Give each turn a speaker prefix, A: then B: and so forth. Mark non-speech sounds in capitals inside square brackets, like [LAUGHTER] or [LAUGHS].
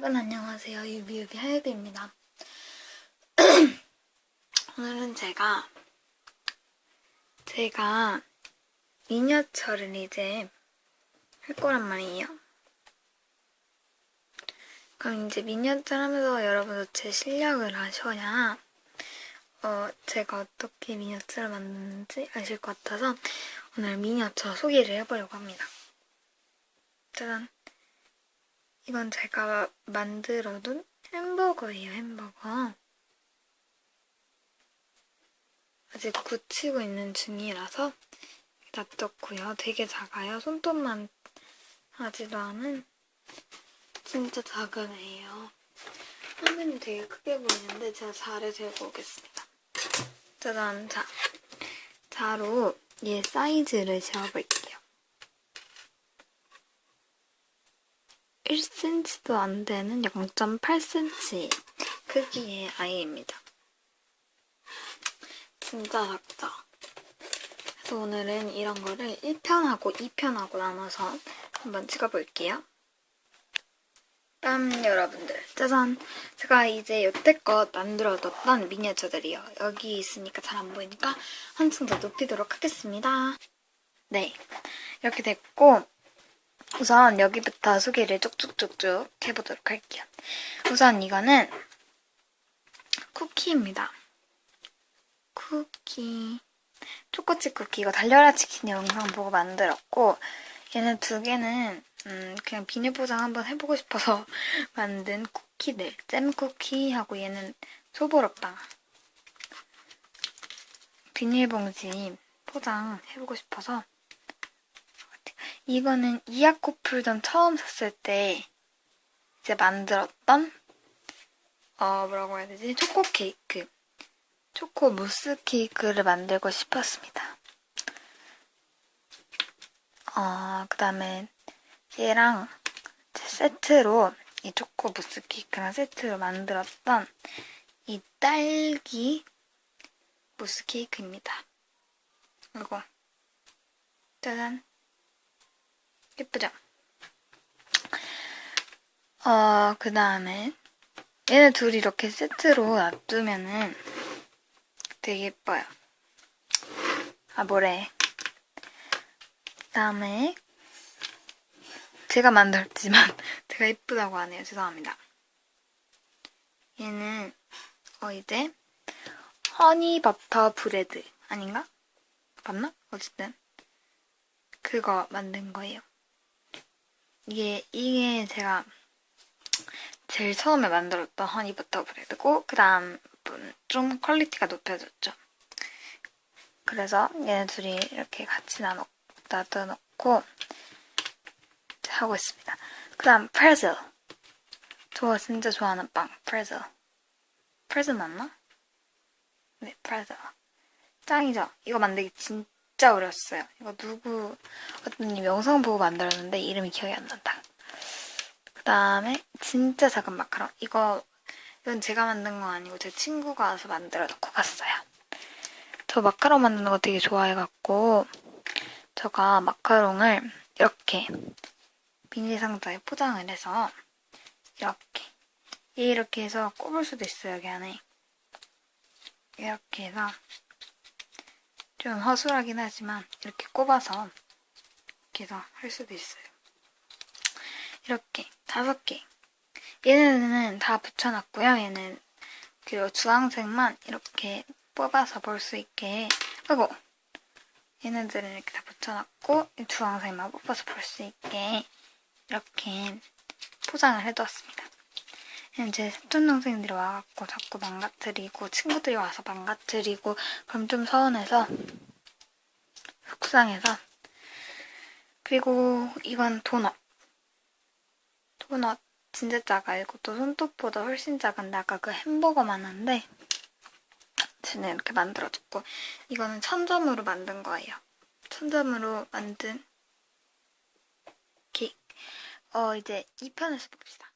A: 여러분 안녕하세요. 유비유비 하유비입니다. [CLEARS THROAT] 오늘은 제가 제가 미니어처를 이제 할 거란 말이에요. 그럼 이제 미니어처를 하면서 여러분도 제 실력을 아셔야 어, 제가 어떻게 미니어처를 만드는지 아실 것 같아서 오늘 미니어처 소개를 해보려고 합니다. 짜잔. 이건 제가 만들어둔 햄버거예요, 햄버거. 아직 굳히고 있는 중이라서 놔뒀고요. 되게 작아요. 손톱만 하지도 않은 진짜 작은 애예요. 화면이 되게 크게 보이는데 제가 자를 들고 오겠습니다. 짜잔, 자. 자로 얘 사이즈를 재어볼게요. 1cm도 안 되는 0.8cm 크기의 아이입니다. 진짜 작죠? 그래서 오늘은 이런 거를 1편하고 2편하고 나눠서 한번 찍어볼게요. 땀 여러분들 짜잔 제가 이제 여태껏 만들어뒀던 미니어처들이요 여기 있으니까 잘 안 보이니까 한층 더 높이도록 하겠습니다 네 이렇게 됐고 우선 여기부터 소개를 쭉쭉쭉쭉 해보도록 할게요 우선 이거는 쿠키입니다 쿠키 초코칩 쿠키 이거 달려라 치킨 영상 보고 만들었고 얘는 두 개는 음, 그냥 비닐 포장 한번 해보고 싶어서 [LAUGHS] 만든 쿠키들. 잼 쿠키하고 얘는 소보로빵. 비닐봉지 포장 해보고 싶어서. 이거는 이아코 풀전 처음 샀을 때 이제 만들었던 어 뭐라고 해야 되지? 초코 케이크. 초코 무스 케이크를 만들고 싶었습니다. 어, 그 다음에 얘랑 세트로 이 초코 무스 케이크랑 세트로 만들었던 이 딸기 무스 케이크입니다. 그리고 짜잔 예쁘죠? 어, 그 다음에 얘네 둘이 이렇게 세트로 놔두면은 되게 예뻐요. 아, 뭐래. 그 다음에 제가 만들었지만 [LAUGHS] 제가 이쁘다고 하네요. 죄송합니다. 얘는 어 이제 허니 버터 브레드 아닌가? 맞나? 어쨌든 그거 만든 거예요. 이게 이게 제가 제일 처음에 만들었던 허니 버터 브레드고 그 다음 좀 퀄리티가 높여졌죠. 그래서 얘네 둘이 이렇게 같이 나눠 놔둬놓고 하고 있습니다. 그 다음 프레즐 저 진짜 좋아하는 빵 프레즐 프레즐 맞나? 네 프레즐 짱이죠? 이거 만들기 진짜 어려웠어요. 이거 누구 어떤 님 영상 보고 만들었는데 이름이 기억이 안 난다. 그 다음에 진짜 작은 마카롱 이거 이건 제가 만든 거 아니고 제 친구가 와서 만들어 놓고 갔어요. 저 마카롱 만드는 거 되게 좋아해갖고 제가 마카롱을 이렇게 비닐 상자에 포장을 해서 이렇게 이렇게 해서 꼽을 수도 있어요 여기 안에 이렇게 해서 좀 허술하긴 하지만 이렇게 꼽아서 이렇게 해서 할 수도 있어요. 이렇게 다섯 개. 얘네는 다 붙여놨고요. 얘는 그리고 주황색만 이렇게 뽑아서 볼 수 있게 아이고 얘네들은 이렇게 다 붙여놨고 이 주황색만 뽑아서 볼 수 있게 이렇게 포장을 해두었습니다. 제 사촌 동생들이 와갖고 자꾸 망가뜨리고 친구들이 와서 망가뜨리고 그럼 좀 서운해서 속상해서. 그리고 이건 도넛. 도넛 진짜 작아. 이것도 손톱보다 훨씬 작은데 아까 그 햄버거만 한데 저는 이렇게 만들어줬고. 이거는 천점으로 만든 거예요. 천점으로 만든 어, 이제 2편에서 봅시다.